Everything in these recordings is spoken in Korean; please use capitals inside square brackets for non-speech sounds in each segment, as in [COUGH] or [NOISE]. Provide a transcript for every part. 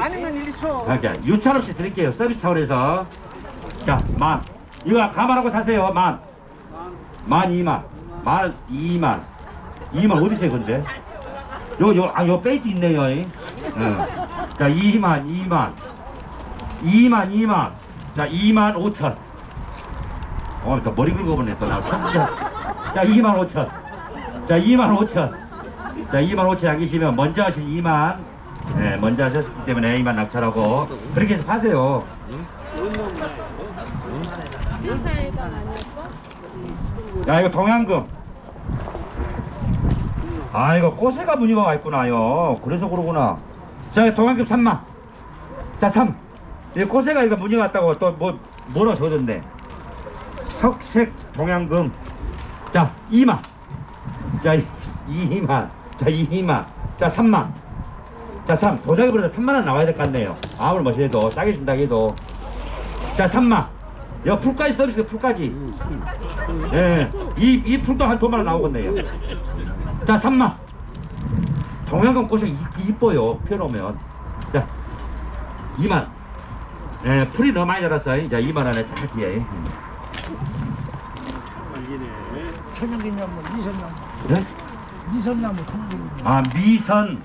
아니면 1초. 이렇게 유찰 없이 드릴게요. 서비스 차원에서. 자, 만. 이거 감안하고 사세요. 만. 만 이만. 만 이만. 이만 어디세요, 근데? 요, 요, 아, 요 페이트 있네요. 이. 응. 자, 이만, 이만. 이만, 이만. 자, 이만 오천. 어, 또 머리 긁어보네, 또 나. 자, 자, 이만 오천. 자, 이만 오천. 자, 2만 5천 안 계시면 먼저 하신 2만 네, 먼저 하셨기 때문에 2만 낙찰하고 그렇게 아니었어? 야, 이거 동양금. 아, 이거 꼬세가 무늬가 와 있구나요. 그래서 그러구나. 자, 동양금 3만. 자, 3. 이 꼬세가 이거 무늬가 왔다고 또 뭐, 뭐라 적었네. 석색 동양금. 자, 2만. 자, 2만. 자, 2만. 자, 3만. 자, 3. 도자기 보다 3만원 나와야 될 것 같네요. 아무리 멋해도 싸게 준다 해도. 자, 3만. 여 풀까지 서비스 풀까지. 예. 이, 이 풀도 한 돈만 나오겠네요. 자, 3만. 동양금 꽃이 이- 이뻐요. 펴놓으면. 자, 2만. 예, 풀이 너무 많이 자랐어요. 자, 2만 원에 딱 뒤에. 천연기념물, 미선나무. 예? 미선나무 천연기념물. 아, 미선.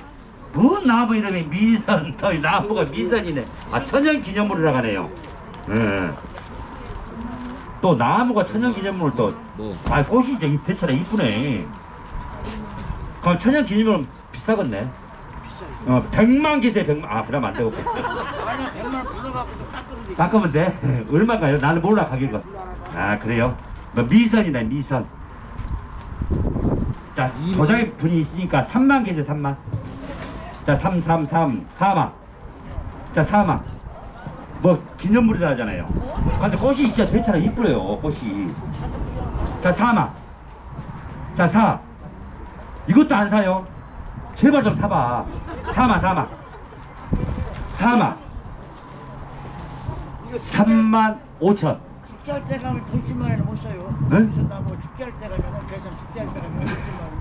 뭐 나무 이름이 미선. [LAUGHS] 또 나무가 미선이네. 아, 천연 기념물이라고 하네요. 예. 또 나무가 천연 기념물 또. 뭐? 아, 꽃이 이제 이 대체로 이쁘네. 그럼 천연 기념물은 비싸겠네. 어, 100만 기세 100만. 아, 그러면 안 되고. 아니, 백만 불러갖고도 깎으면 깎으면 돼. [LAUGHS] 얼마가요? 나는 몰라 가격은. 아 그래요? 뭐 미선이네 미선. 자 도장에 분이 있으니까 3만 개세 3만. 자 333 4만. 자 4만. 뭐 기념물이라 하잖아요. 아, 근데 꽃이 진짜 되차라 이쁘래요 꽃이. 자 4만. 자 4. 이것도 안 사요. 제발 좀 사봐. 4만 4만. 4만. 3만 5천. 축제할 때 가면 돈 10만 원못 사요. 네? 미선나무 축제할 때 가면 대전 축제할 때 가면 10만 원못 사요. 비싼 거 10만 원.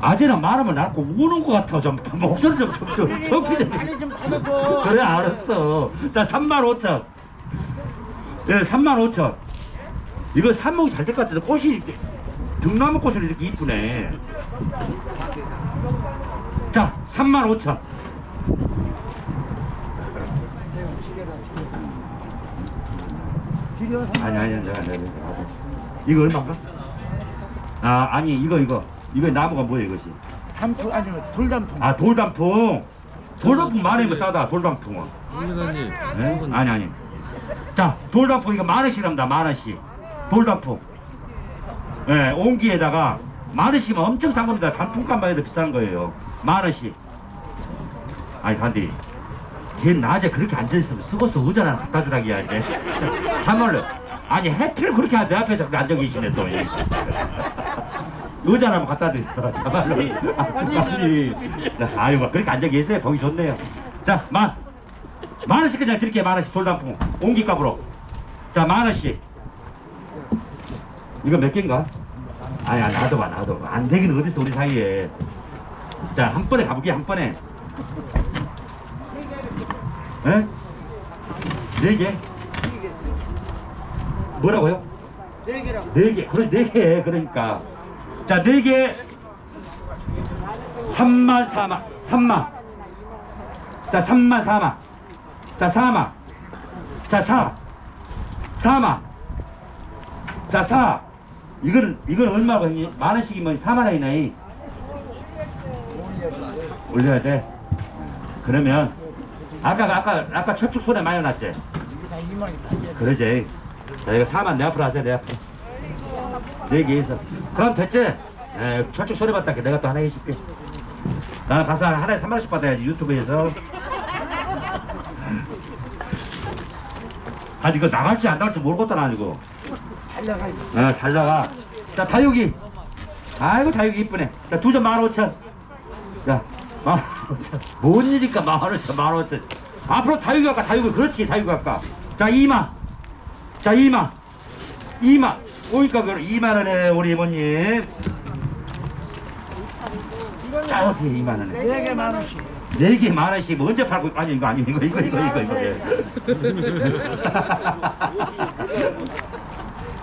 아재는 말하면 나고 우는 것 같아. 좀 목소리 좀 좀, 좀, 좀 크게. 많이 좀 받아줘. 그래 알았어. 자 3만 5천. 예, 3만 5천. 이거 삽목이 잘 될 것 같은데 꽃이 등나무 꽃이 이렇게 이쁘네. 자 3만 5천. 지려 아니 아니 내가 내가. 이거 얼마인가? 아 아니 이거 이거 이거 나무가 뭐야 이것이? 담풍 아니면 돌담풍. 아 돌단풍. 돌단풍 많이 거 싸다 돌단풍은. 예? 아니 아니. 자 돌단풍 이거 만 원씩합니다 만 원씩. 돌단풍. 예, 온기에다가 만 원씩이면 엄청 싼 겁니다. 단풍값만 해도 비싼 거예요. 만 원씩. 아니 간디. 걔 낮에 그렇게 앉아있으면 쓰고서 의자 하나 갖다 주라기야 이제. 참말로. 아니 해필 그렇게 내 앞에서 그렇게 앉아 계시네 또. 이. 의자 하나 갖다 드려. 참말로. [LAUGHS] 아니. 아유 뭐 그렇게 앉아 계세요. 보기 좋네요. 자 만. 만 원씩 그냥 드릴게요. 만 원씩 돌단풍. 온기값으로. 자 만 원씩. 이거 몇 개인가? 아니, 아니, 놔둬봐, 놔둬봐. 안 되긴 어딨어, 우리 사이에. 자, 한 번에 가볼게, 한 번에. 에? 네 개? 뭐라고요? 네 개라고. 네 개. 그래, 네 개. 그러니까. 자, 네 개. 3만, 4만. 3만. 자, 3만, 4만. 자, 4만. 자, 4. 4만. 자, 4. 이거는, 이건 얼마고 했니? 만 원씩이면 4만 원이네. 올려야 돼. 그러면, 아까, 아까, 아까 철쭉 손에 많이 2만이다. 그러지. 자, 이거 4만 내 앞으로 하세요, 내 앞으로. 네 개에서. 그럼 됐지? 예, 철쭉 소리 봤다. 내가 또 하나 해줄게. 나는 가서 하나에 3만원씩 받아야지, 유튜브에서. 아니, 이거 나갈지 안 나갈지 모르겠다, 나 이거. 달려가. 어, 잘 나가. 자, 다육이. 아이고, 다육이 이쁘네. 자, 두 점 만 오천. 자, 만 오천. 뭔 일일까, 만 오천, 만 오천. 앞으로 다육이 할까, 다육이. 그렇지, 다육이 할까. 자, 2만. 자, 2만. 2만. 오니까 그럼 2만 원에 우리 이모님. 자, 어떻게 2만 원에. 네 개 만 원씩. 네 개 만 원씩 뭐 언제 팔고 아니 이거 아니 이거 이거 이거 이거 이거 예.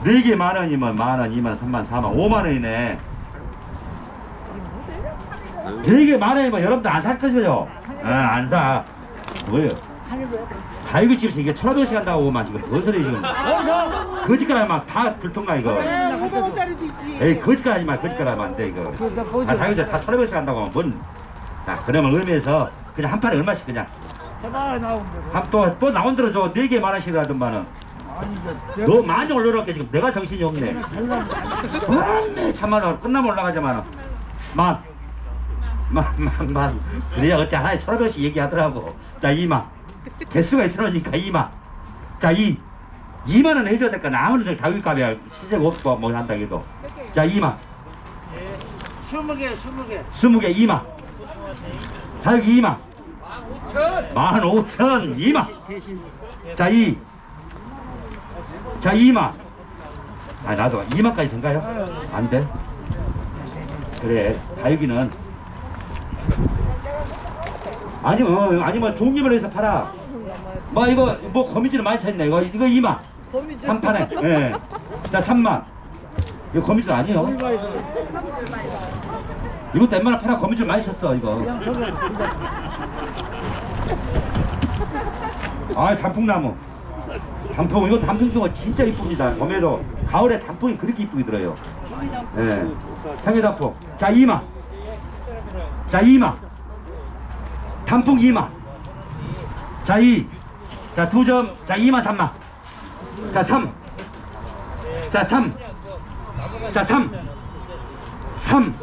네개 만 원이면 만 원, 이만, 삼만, 사만, 오만 원이네. 네개 만 원이면 여러분들 안 살 거죠? 어, 안 사. 뭐예요? 다 이거집에서 이게 천오백씩 한다고 오만 지금 뭔 소리 지금? 어서. 거짓말 하면 다 불통나 이거. 네, 500원짜리도 있지. 에이 거짓말 하지 마 거짓말 하면 안돼 이거. 그거 보여줘. 아 다이거집 다 천오백씩 한다고 하면 뭔? 자 그러면 의미에서 그냥 한 판에 얼마씩 그냥 해봐 나오면 돼. 한또또 나온 대로 줘 네 개 만 원씩 하던만은. 아니 이제 너 많이 올려놓게 지금 내가 정신이 없네. 맞네 참말로 끝나면 올라가자마는 만. 만, 만, 만. 그래야 어째 하나에 천오백씩 얘기하더라고. 자, 이마. [LAUGHS] 개수가 있으니까 이마. 자, 이. 2만 원 해줘야 될까? 아무리 좀 가격값이야. 시세가 없고 뭐 한다 해도. 자, 이마. 스무 개, 스무 개. 20개 이마. 가격 이마. 만 오천 이마. 대신 자, 이. 자, 이마. 아, 나도 이마까지 된가요? 안 돼. 그래, 다육이는. 아니면, 아니면 종류별로 해서 팔아. 뭐, 이거, 뭐, 거미줄 많이 쳤네. 이거, 이거 이마. 한 판에. 예. 자, 3만. 이거 거미줄 아니에요. 이것도 웬만하면 팔아 거미줄 많이 쳤어, 이거. 아, 단풍나무. 단풍, 이거 단풍나무 진짜 이쁩니다. 봄에도. 가을에 단풍이 그렇게 이쁘게 들어요. 예. 청계단풍. 자, 이마. 자, 이마. 단풍 이마. 자, 이. 자, 두 점. 자, 이마 삼마. 자, 삼. 자, 삼. 자, 삼. 삼.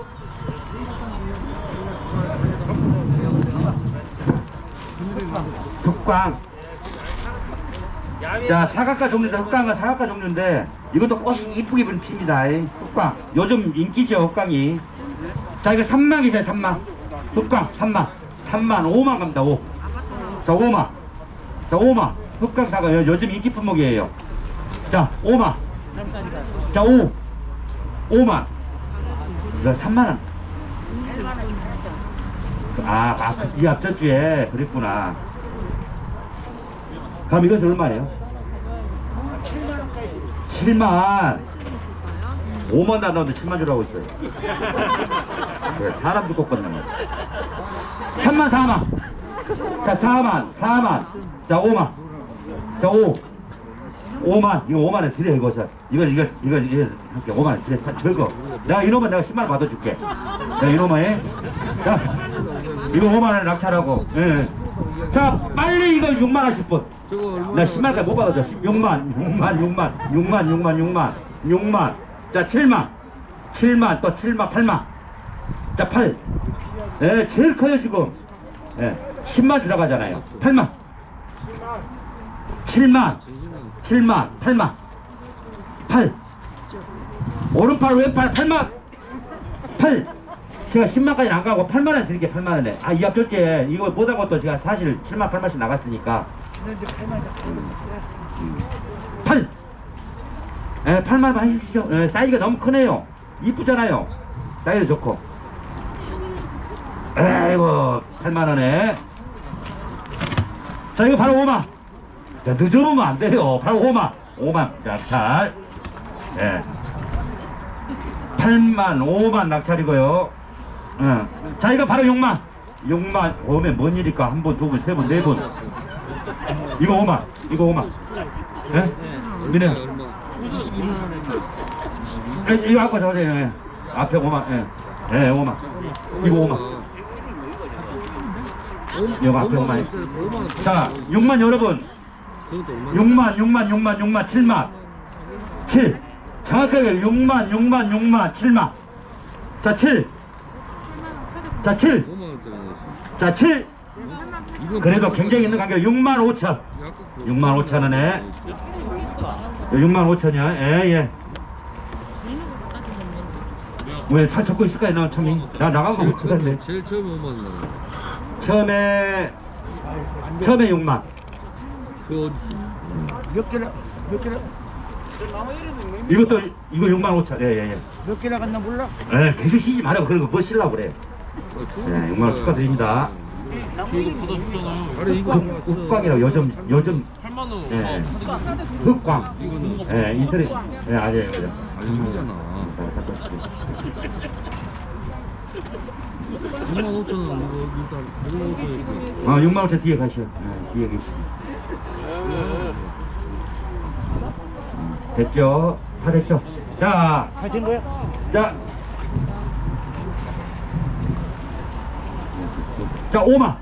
흑광. 자, 사각과 종류인데 흑광은 사각과 종류인데 이것도 꽃이 이쁘게 핍니다. 이 흑광. 요즘 인기죠, 흑광이. 자, 이거 3만이세요, 3만. 흑광 3만. 3만 5만 갑니다. 5. 자, 5만. 자, 5만. 흑광 사과 요- 요즘 인기 품목이에요. 자, 5만. 자, 5. 5만. 이거 3만 원. 아, 아, 그- 이 앞전 주에 그랬구나. 그럼 이것은 얼마예요? 7만. 5만 다 넣었는데 7만 주라고 있어요. 그래, 사람 죽고 껐는 거야. 3만, 4만. 자, 4만, 4만. 자, 5만. 자, 5. 5만. 이거 5만원 드려, 이거. 자, 이거, 이거, 이거, 이거, 할게. 5만원 드려. 사- 저거. 내가 이놈은 내가 10만원 받아줄게. 자, 이놈은, 예. 자, 이거 5만원 낙찰하고. 예. 자, 빨리 이거 6만원씩 분. 나 10만원까지 못 받아줘. 6만, 6만, 6만, 6만, 6만, 6만, 6만. 자, 7만. 7만, 또 7만, 8만. 자, 8. 예, 제일 커요, 지금. 예, 10만 들어가잖아요. 8만. 7만. 7만, 8만. 8. 오른팔, 왼팔, 8만. 8. 제가 10만까지 안 가고 8만원 드릴게요, 8만원에. 아, 이 앞절제 이거 못한 것도 제가 사실 7만, 8만씩 나갔으니까. 8. 예, 8만원 해주시죠. 예, 사이즈가 너무 크네요. 이쁘잖아요. 사이즈 좋고. 아이고, 8만원에. 자, 이거 바로 5만. 자, 늦어보면 안 돼요. 바로 5만. 5만. 자, 잘. 예. 8만, 5만 낙찰이고요. 예. 자, 이거 바로 6만. 6만. 오면 뭔 일일까? 한 번, 두 번, 세 번, 네 번. 이거 5만. 이거 5만. 예? 미네. 예, 이거 아까 저세요. 예. 앞에 5만. 예. 예, 5만. 이거 5만. 이거 앞에 5만. 자, 6만 여러분. 6만, 6만, 6만, 6만, 7만. 7. 정확하게 6만, 6만, 6만, 7만. 자, 7. 자, 7. 자, 7. 그래도 굉장히 있는 가격 6만 5천. 6만 5천 원에. 6만 5천이야. 예, 예. 왜살 쳤고 있을까요, 나 참이? 나 나간 거못 찾았네. 제일 처음에 5만 원. 처음에, 처음에 6만. 그 어디? 몇 개나 몇 개나 이것도, 이거 6만 5천. 예, 예, 예. 몇 개나 갔나 몰라. 에 계속 쉬지 말라고 그런 거뭐 쉬려고 그래. 어, 네, 정말 축하드립니다. 저희도. 아니 이거 흑, 흑광이라고 요즘 요즘 8만 원. 예. 어, 흑광 이거는 예 인터넷 예 아니에요 그죠 아니잖아. 6만 5천 원 이거 일단 6만 5천 원. 아 6만 5천 뒤에 가시오 예, 뒤에 계시 됐죠 다 됐죠 자 가진 거야? 자. 자, 5만.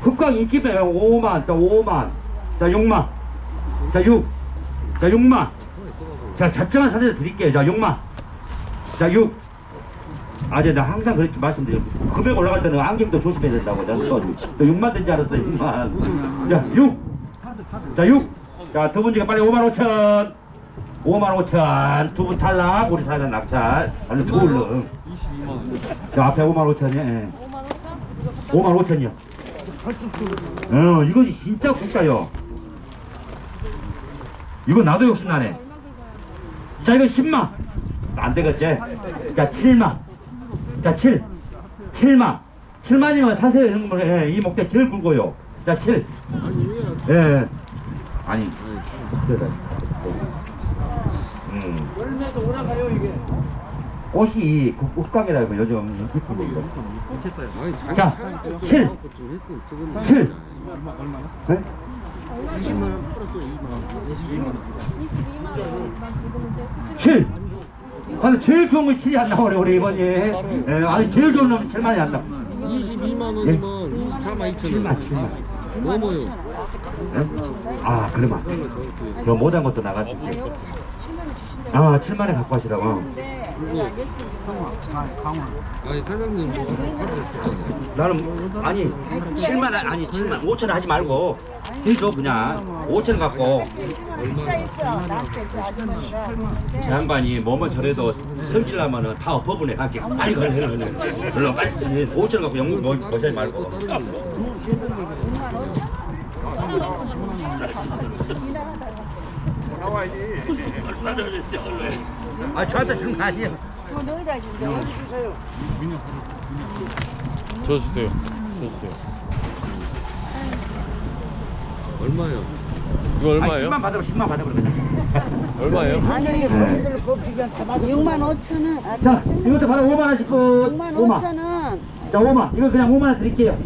흑광 인기 빼요. 5만. 자, 5만. 자, 6만. 자, 6. 자, 6만. 자, 자청한 사진을 드릴게요. 자, 6만. 자, 6. 아재 나 항상 그렇게 말씀드려요. 금액 올라갈 때는 안경도 조심해야 된다고. 저는 또, 또 6만 된줄 알았어요. 6만. 자, 6. 자, 6. 자, 두 분지가 빨리 5만 5천. 5만 5천. 두 분 탈락. 우리 사장 낙찰. 얼른 좋을름. 22만 원. 저 앞에 5만 5천이요. 예. 5만 5천? 이거 5만 5천이요. 어, 이거 진짜 국가요. 이거 나도 욕심나네. 자, 이거 10만. 안 되겠지? 자, 7만. 자, 7. 7만. 7만이면 사세요. 예, 이 목대 제일 굵어요. 자, 7. 아니 왜? 예. 아니, 그래. 음. 열매도 오라가요 이게. 옷이 국- 국강이라고 요즘 자, 7. 7. 네? 20만 원 플러스 2만 원. 22만 원. 22만 원만 긁으면 돼. 수수료 7. 아니, 제일 좋은 거 7이 안 나오네, 우리 이번에. 예, 아니, 제일 좋은 놈은 7만이 안 나와. 22만 원이면 24만 2천 7만, 원. 7만. 넘어요. 예? 아, 그러면 안 돼. 저 못한 것도 나갔지. 아, 여기 7만 원 주신다고 아, 7만에 갖고 하시라고. 하는데 아니 사장님 뭐 카드. 나는, 아니, 7만, 아니, 7만, 5천 하지 말고. 해줘, 그냥. 5천 갖고. 제 양반이 뭐면 저래도 성질나면은 다 엎어보내 갈게 빨리 걸려는 물론 빨리 5천 갖고 영국 뭐 버시지 말고 아 저한테 주는 거 아니에요 저 주세요. 저 주세요. 얼마요? 이거 아 얼마예요? 10만 받으면 10만 받아버려 그냥 [LAUGHS] 얼마예요? 아니 이게 네. 범위를 법칙이 다 맞아. 6만 5천 원. 아, 자 이것도 바로 5만 원씩 끝 6만 5만 5천 원. 자 5만 이거 그냥 5만 원 드릴게요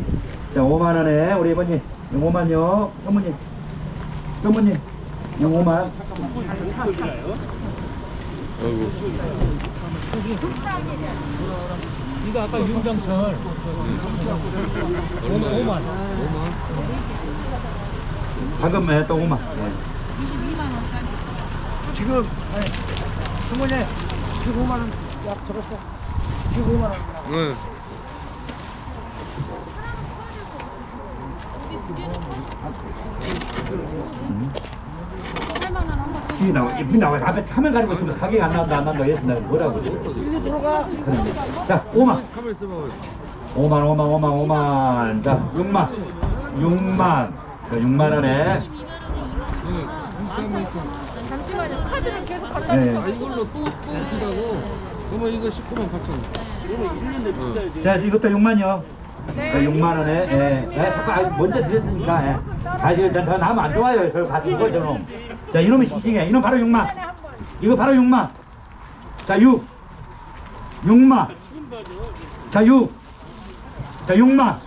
자 5만 원에 우리 이번님 5만요 현무님 현무님 이거 5만 아이고. 이거 아까 윤정철 얼마예요? 5만. 5만? 방금 네, 또 5만 네. 지금 아니 주머니 15만 원 약 들었어. 15만 원. 네. 음. 8만 원 한번 더. 이 나와 이 나와 앞에 화면 가리고 있으면 가게가 안 나온다 안 나온다 내가 뭐라고 그래 이거 들어가. 그런데 자 5만 카메라 써봐요. 5만 5만 5만 5만 자 6만 6만 자, 6만 원에 네. 23만 2천. 잠시만요. 카드를 계속 예, 갖다 예. 아 이걸로 또또 준다고? 그러면 이거 19만 8천 원. 자 이것도 6만요 네. 자 6만 원에 예. 예, 자꾸 아, 먼저 드렸으니까 예. 아 지금 저 나면 안 좋아요 저거 저놈 자 이놈이 싱싱해 이놈 바로 6만 이거 바로 6만 자 6. 6만 자 6. 자 6만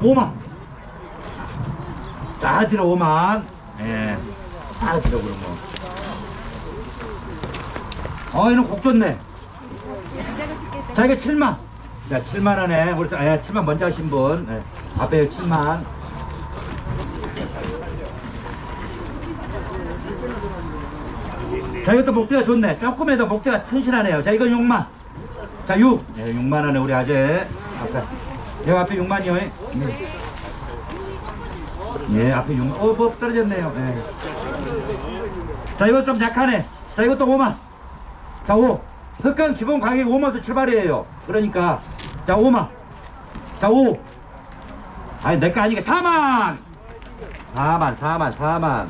5만 다 들어 5만 예. 다 들어 그럼 뭐 어, 이놈 곡 좋네. 자, 이거 7만. 자, 7만 원에, 우리, 예, 7만 먼저 하신 분. 예, 앞에 7만. 자, 이것도 목대가 좋네. 조금에도 목대가 튼실하네요. 자, 이거 6만. 자, 6. 예, 6만 원에 우리 아재. 앞에. 여기 앞에 6만이요. 예, 앞에 6만. 어, 뭐 떨어졌네요. 예. 자, 이거 좀 약하네. 자, 이것도 5만. 자, 5. 흑강 기본 가격이 5만도 출발이에요. 그러니까, 자, 5만. 자, 5. 아니, 내거 아니니까 4만. 4만, 4만, 4만.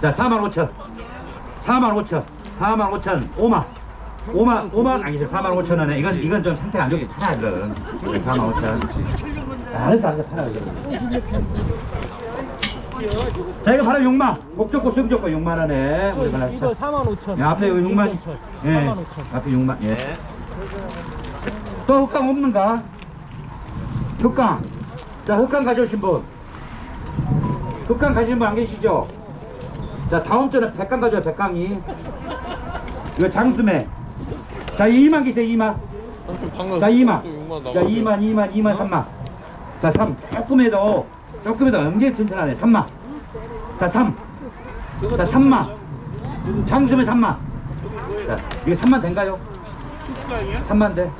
자, 4만 5천. 4만 5천. 4만 5천. 5만. 5만, 5만, 아니죠. 4만 5천 원에. 이건, 이건 좀 상태가 안 좋게 팔아, 이건. 4만 5천. 알았어 알았어 팔아 자 이거 바로 6만 복 좋고 수입 좋고 6만 원에 우리 하나 이거 4만 5천. 예, 앞에 이거 6만 예 4만 5천. 앞에 6만 예. 또 흑강 없는가? 흑강 자 흑강 가져오신 분 흑강 가시는 분안 계시죠? 자 다음 주에 백강 가져요 백강이. 이거 장수매. 자 2만 계세요 2만 자 2만 자 2만 2만 2만 3만 자 3 조금해도 조금해도 엄청 튼튼하네 3만 자 3 자 3만 장수매 3만 자 이거 3만 된가요? 3만 돼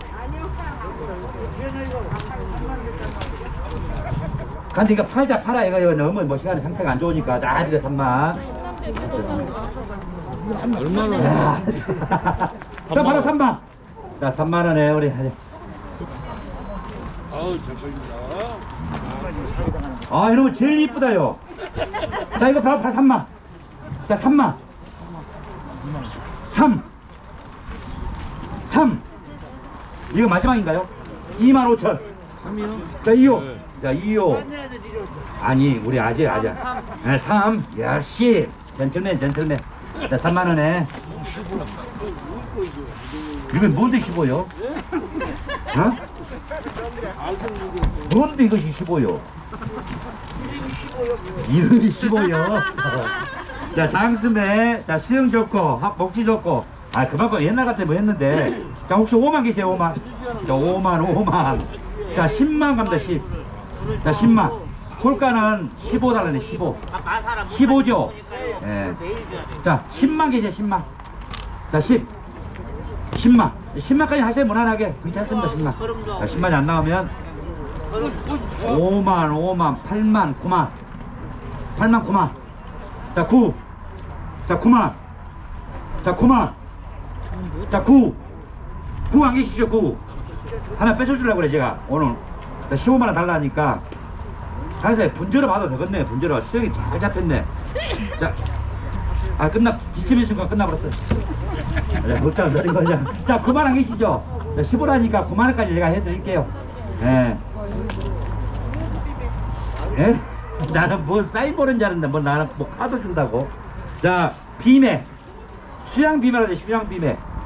간디가 팔자 팔아 이거 너무 뭐 시간이 상태가 안 좋으니까. 자 이거 3만 얼마나 야, 자 바로 3만. 자 3만 원에 우리 하자. 아우 잘 걸린다. 아 이러면 제일 이쁘다요. 자 이거 바로 바로 3만. 자 3만. 3 3 이거 마지막인가요? 2만 5천. 3이요? 자 2호. 네. 자 2호. 아니 우리 아재 아재. 네, 3 역시 젠틀맨 젠틀맨 자 3만 원에 이건 뭔데 15요? 어? 뭔데 이것이 15요? 이름이 15요. [LAUGHS] 자, 장스매, 자, 수영 좋고, 합, 복지 좋고, 아, 그만큼 옛날 같아 뭐 했는데, 자, 혹시 5만 계세요, 5만? 자, 5만, 5만. 자, 10만 갑니다, 10. 자, 10만. 콜가는 15달러네, 15. 15죠? 예. 자, 10만 계세요, 10만. 자, 10. 10만. 10만까지 하세요, 무난하게. 괜찮습니다, 10만. 자, 10만이 안 나오면 5만, 5만, 8만, 9만. 8만, 9만. 자, 9. 자, 9만. 자, 9만. 자, 9. 9 안 계시죠, 9. 하나 뺏어주려고 그래, 제가. 오늘. 자, 15만원 달라니까. 사실 분재로 봐도 되겠네, 분재로. 수영이 잘 잡혔네. 자. 아, 끝나, 기침의 순간 끝나버렸어요. 네, 걱정 드린 거죠. 자, 9만 안 계시죠? 자, 15라니까 9만 원까지 제가 해드릴게요. 예. 예? 나는 뭐 사인 보는 줄 알았는데 뭐 나는 뭐 카드 준다고. 자, 비매. 수양 비매라지 수양 비매.